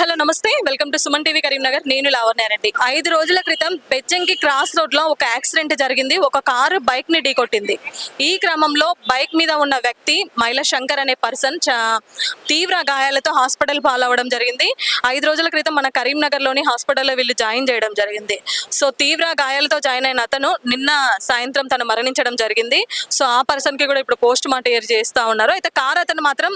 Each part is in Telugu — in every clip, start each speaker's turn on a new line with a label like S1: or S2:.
S1: హలో నమస్తే. Welcome to Suman TV Karimnagar. నేను లావణ్యారెడ్డి ఐదు రోజుల క్రితం బెజ్జంకి క్రాస్ రోడ్లో ఒక యాక్సిడెంట్ జరిగింది. ఒక కారు బైక్ని ఢీకొట్టింది. ఈ క్రమంలో బైక్ మీద ఉన్న వ్యక్తి మైల శంకర్ అనే పర్సన్ తీవ్ర గాయాలతో హాస్పిటల్ పాలవడం జరిగింది. ఐదు రోజుల క్రితం మన కరీంనగర్లోని హాస్పిటల్లో వీళ్ళు జాయిన్ చేయడం జరిగింది. సో తీవ్ర గాయాలతో జాయిన్ అయిన అతను నిన్న సాయంత్రం తను మరణించడం జరిగింది. సో ఆ పర్సన్కి కూడా ఇప్పుడు పోస్ట్ మార్టం చేస్తా ఉన్నారు. అయితే కార్ అతను మాత్రం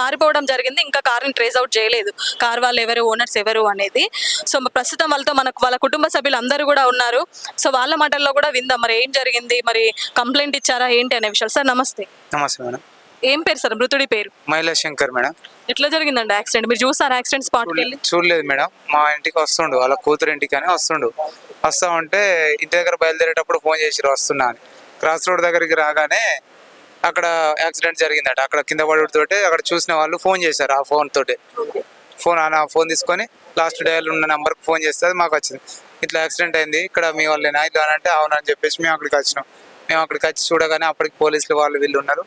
S1: పారిపోవడం జరిగింది. ఇంకా కారుని ట్రేస్ అవుట్ చేయలేదు. కార్ వాళ్ళు ఎవరు ఓనర్స్ ఎవరు అనేది. సో ప్రస్తుతం వాళ్ళతో మనకు వాళ్ళ కుటుంబ సభ్యులు అందరూ కూడా ఉన్నారు. సో వాళ్ళ మాటల్లో కూడా విందాం. మరి ఏం జరిగింది? మరి కంప్లైంట్ ఇచ్చారా? ఏంటి అనే విషయాలు. సార్ నమస్తే.
S2: నమస్తే మేడం.
S1: ఏం పేరు సార్? మృతుడి పేరు.
S2: మైలా శంకర్ మేడం.
S1: ఎట్లా జరిగిందండి యాక్సిడెంట్? మీరు చూసారు యాక్సిడెంట్ వెళ్ళి
S2: చూడలేదు మేడం. మా ఇంటికి వస్తుండు వాళ్ళ కూతురు ఇంటికి అని వస్తుండు. వస్తా ఉంటే ఇంటి దగ్గర బయలుదేరేటప్పుడు ఫోన్ చేసిరు వస్తున్నా అని. క్రాస్ రోడ్ దగ్గరికి రాగానే అక్కడ యాక్సిడెంట్ జరిగిందట. అక్కడ కింద పడుతోటి అక్కడ చూసిన వాళ్ళు ఫోన్ చేశారు ఆ ఫోన్ తోటి. ఫోన్ ఆ ఫోన్ తీసుకొని లాస్ట్ డేలో ఉన్న నెంబర్కి ఫోన్ చేస్తే అది మాకు వచ్చింది. ఇట్లా యాక్సిడెంట్ అయింది. ఇక్కడ మీ వాళ్ళేనా? ఇట్లా అని అంటే అవునని చెప్పేసి మేము అక్కడికి వచ్చినాం. మేము అక్కడికి వచ్చి చూడగానే అప్పటికి పోలీసులు వాళ్ళు వీళ్ళు ఉన్నారు.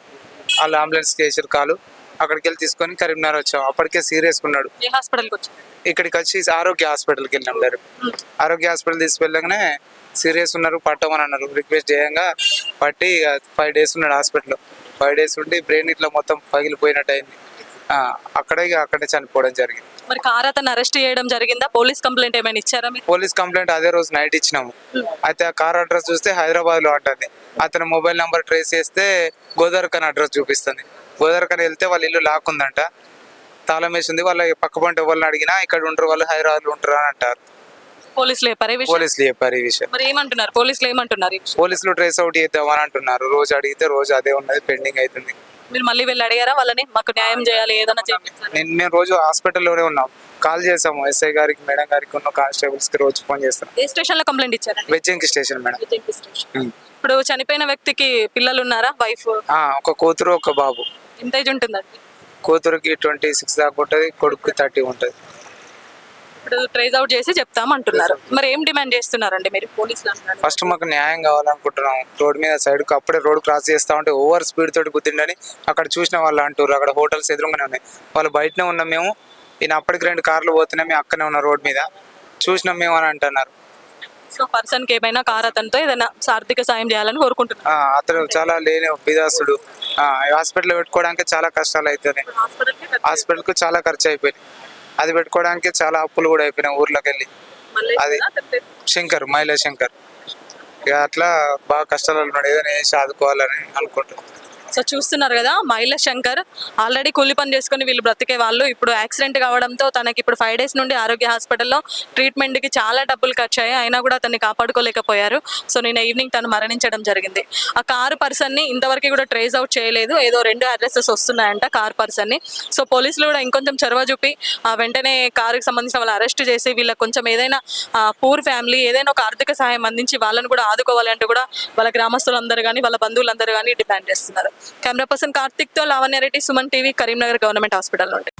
S2: వాళ్ళు అంబులెన్స్కి వేసారు కాలు. అక్కడికి వెళ్ళి తీసుకొని కరీంనగర్ వచ్చాం. అప్పటికే సీరియస్గా ఉన్నాడు.
S1: ఏ హాస్పిటల్కి వచ్చి
S2: ఇక్కడికి వచ్చి ఆరోగ్య హాస్పిటల్కి వెళ్ళినాం డైరెక్ట్ ఆరోగ్య హాస్పిటల్ తీసుకెళ్ళగానే సీరియస్ ఉన్నారు పట్టమని అన్నారు. రిక్వెస్ట్ చేయంగా పట్టి ఫైవ్ డేస్ ఉన్నాడు హాస్పిటల్లో. ఫైవ్ డేస్ ఉండి బ్రెయిన్ ఇట్లా మొత్తం పగిలిపోయినట్టు అయింది. అక్కడే అక్కడే చనిపోవడం జరిగింది.
S1: మరి కార్ అతను అరెస్ట్ చేయడం జరిగిందా? పోలీస్ కంప్లైంట్ ఏమైనా ఇచ్చారా మీరు?
S2: పోలీస్ కంప్లైంట్ అదే రోజు నైట్ ఇచ్చినాము. అయితే ఆ కార్ అడ్రస్ చూస్తే హైదరాబాద్లో ఉంటుంది అతని మొబైల్ నెంబర్ ట్రేస్ చేస్తే గోదావరికన్ అడ్రస్ చూపిస్తుంది. గోదావరికన్ వెళ్తే వాళ్ళ ఇల్లు లాక్ ఉందంట. తాళం వేసి ఉంది వాళ్ళ పక్క పంట వాళ్ళని అడిగినా ఇక్కడ ఉంటారు వాళ్ళు హైదరాబాద్లో ఉంటారు అని అంటారు.
S1: పోలీసులు చెప్పారు ఈ విషయం?
S2: పోలీసులు చెప్పారు ఈ విషయం.
S1: మరి ఏమంటున్నారు? పోలీసులు ఏమంటున్నారు?
S2: పోలీసులు ట్రేస్ అవుట్ చేద్దామని అంటున్నారు. రోజు అడిగితే రోజు అదే ఉన్నది పెండింగ్ అవుతుంది.
S1: మీరు మళ్ళీ వెళ్ళి అడిగారా వాళ్ళని? మాకు న్యాయం చేయాలి ఏదైనా చేయించాలి
S2: నేను మేము రోజు హాస్పిటల్లోనే ఉన్నాం. కాల్ చేసాము ఎస్ఐ గారికి మేడం గారికి ఉన్న కానిస్టేబుల్స్కి రోజు ఫోన్ చేస్తాం
S1: ఏ స్టేషన్లో కంప్లైంట్ ఇచ్చారండి?
S2: Bejjanki station madam.
S1: ఇప్పుడు చనిపోయిన వ్యక్తికి పిల్లలు ఉన్నారా? వైఫ్?
S2: ఆ, ఒక కూతురు ఒక బాబు.
S1: ఎంత ఏజ్ ఉంటుందండి?
S2: కూతురుకి ట్వంటీ సిక్స్ దాకా ఉంటుంది కొడుకుకి థర్టీ ఉంటుంది.
S1: ఇప్పుడు ట్రేస్ అవుట్ చేసి చెప్తాం అంటున్నారు. మరి ఏం డిమాండ్ చేస్తున్నారండి మీరు పోలీసులు అంటున్నారు
S2: ఫస్ట్ మాకు న్యాయం కావాలనుకుంటున్నాం. రోడ్ మీద సైడ్కు అప్పుడే రోడ్ క్రాస్ చేస్తా ఉంటే ఓవర్ స్పీడ్ తోటి గుద్దిండని అక్కడ చూసిన వాళ్ళు అంటారు అక్కడ హోటల్స్ ఎదురుగానే ఉన్నాయి. వాళ్ళు బయటనే ఉన్నాం మేము ఈయన అప్పటికి రెండు కార్లు పోతున్నాం మేము అక్కనే ఉన్న రోడ్ మీద. చూసినాం మేము అని అంటున్నారు.
S1: సో పర్సన్కి ఏమైనా కార్ అతనితో ఏదైనా ఆర్థిక సాయం చేయాలని కోరుకుంటున్నారు.
S2: ఆ, అతను చాలా లేని బిదాస్తుడు హాస్పిటల్ పెట్టుకోవడానికి చాలా కష్టాలు అవుతున్నాయి హాస్పిటల్కు చాలా ఖర్చు అయిపోయింది. అది పెట్టుకోవడానికి చాలా అప్పులు కూడా అయిపోయినాయి ఊర్లోకి వెళ్ళి అది శంకర్ మైలా శంకర్. ఇక అట్లా బాగా కష్టాలు ఉన్నాడు. ఏదైనా వేసి ఆదుకోవాలని అనుకుంటున్నాను
S1: సో చూస్తున్నారు కదా మైల శంకర్ ఆల్రెడీ కూలి పని చేసుకుని వీళ్ళు బ్రతికే వాళ్ళు. ఇప్పుడు యాక్సిడెంట్ కావడంతో తనకి ఇప్పుడు ఫైవ్ డేస్ నుండి ఆరోగ్య హాస్పిటల్లో ట్రీట్మెంట్కి చాలా డబ్బులు ఖర్చు అయ్యాయి అయినా కూడా అతన్ని కాపాడుకోలేకపోయారు. సో నేను ఈవినింగ్ తను మరణించడం జరిగింది. ఆ కారు పర్సన్ని ఇంతవరకు కూడా ట్రేస్ అవుట్ చేయలేదు. ఏదో రెండు అడ్రసెస్ వస్తున్నాయంట కార్ పర్సన్ని. సో పోలీసులు కూడా ఇంకొంచెం చొరవ చూపి వెంటనే కారుకి సంబంధించిన వాళ్ళు అరెస్ట్ చేసి వీళ్ళకి కొంచెం ఏదైనా పూర్ ఫ్యామిలీ ఏదైనా ఒక ఆర్థిక సహాయం అందించి వాళ్ళని కూడా ఆదుకోవాలి అంటూ కూడా వాళ్ళ గ్రామస్తులందరూ కానీ వాళ్ళ బంధువులందరూ కానీ డిమాండ్ చేస్తున్నారు. Camera person కార్తిక్తో Lavanya Reddy Suman TV Karimnagar government hospital నుండి.